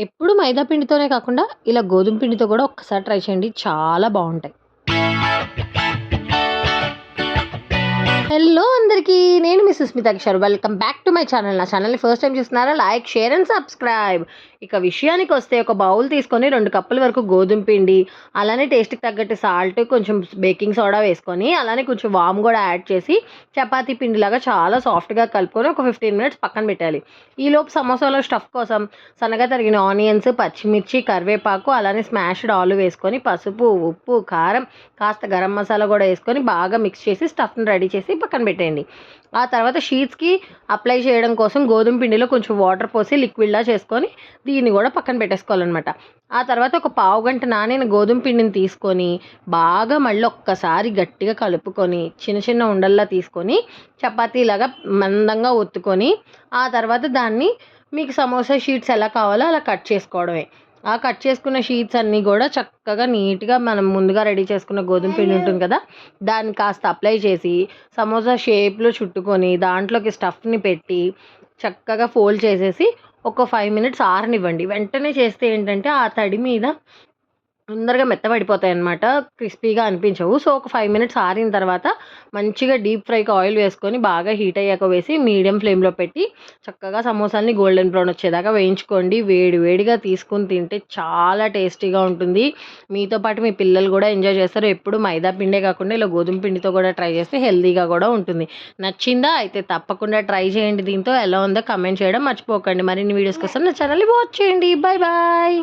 ఎప్పుడు మైదా పిండితోనే కాకుండా ఇలా గోధుమ పిండితో కూడా ఒక్కసారి ట్రై చేయండి. చాలా బాగుంటాయి. హలో అందరికీ నేను మీ Susmitha Kishore. Welcome back to my channel నా ఛానల్ని ఫస్ట్ టైం చూస్తున్నారా? లైక్ షేర్ అండ్ సబ్స్క్రైబ్ ఇక విషయానికి వస్తే ఒక బౌల్ తీసుకొని రెండు కప్పుల వరకు గోధుమ పిండి అలానే టేస్ట్కి తగ్గట్టు సాల్ట్ కొంచెం బేకింగ్ సోడా వేసుకొని అలానే కొంచెం వామ్ కూడా యాడ్ చేసి చపాతీ పిండిలాగా చాలా సాఫ్ట్గా కలుపుకొని ఒక ఫిఫ్టీన్ మినిట్స్ పక్కన పెట్టాలి. ఈలోపు సమోసాలో స్టఫ్ కోసం సన్నగా తరిగిన ఆనియన్స్ పచ్చిమిర్చి కరివేపాకు అలానే స్మాష్డ్ ఆలు వేసుకొని పసుపు ఉప్పు కారం కాస్త గరం మసాలా కూడా వేసుకొని బాగా మిక్స్ చేసి స్టఫ్ని రెడీ చేసి పక్కన పెట్టేయండి. ఆ తర్వాత షీట్స్కి అప్లై చేయడం కోసం గోధుమ పిండిలో కొంచెం వాటర్ పోసి లిక్విడ్లా చేసుకొని దీన్ని కూడా పక్కన పెట్టేసుకోవాలన్నమాట. ఆ తర్వాత ఒక పావు గంట నానిన గోధుమ పిండిని తీసుకొని బాగా మళ్ళీ ఒక్కసారి గట్టిగా కలుపుకొని చిన్న చిన్న ఉండల్లా తీసుకొని చపాతీలాగా మందంగా ఒత్తుకొని ఆ తర్వాత దాన్ని మీకు సమోసా షీట్స్ ఎలా కావాలో అలా కట్ చేసుకోవడమే. ఆ కట్ చేసుకున్న షీట్స్ అన్నీ కూడా చక్కగా నీట్గా మనం ముందుగా రెడీ చేసుకున్న గోధుమ పిండి ఉంటుంది కదా దాన్ని కాస్త అప్లై చేసి సమోసా షేప్లో చుట్టుకొని దాంట్లోకి స్టఫ్ని పెట్టి చక్కగా ఫోల్డ్ చేసేసి ఒక ఫైవ్ మినిట్స్ ఆరనివ్వండి. వెంటనే చేస్తే ఏంటంటే ఆ తడి మీద తొందరగా మెత్తబడిపోతాయి అనమాట క్రిస్పీగా అనిపించవు. సో ఒక ఫైవ్ మినిట్స్ ఆరిన తర్వాత మంచిగా డీప్ ఫ్రైకి ఆయిల్ వేసుకొని బాగా హీట్ అయ్యాక వేసి మీడియం ఫ్లేమ్లో పెట్టి చక్కగా సమోసాల్ని గోల్డెన్ బ్రౌన్ వచ్చేదాకా వేయించుకోండి. వేడి వేడిగా తీసుకుని తింటే చాలా టేస్టీగా ఉంటుంది. మీతో పాటు మీ పిల్లలు కూడా ఎంజాయ్ చేస్తారు. ఎప్పుడు మైదా పిండే కాకుండా ఇలా గోధుమ పిండితో కూడా ట్రై చేస్తే హెల్తీగా కూడా ఉంటుంది. నచ్చిందా? అయితే తప్పకుండా ట్రై చేయండి దీంతో. ఎలా ఉందో కమెంట్ చేయడం మర్చిపోకండి. మరిన్ని వీడియోస్ కోసం నా ఛానల్ని వాచ్ చేయండి. Bye bye.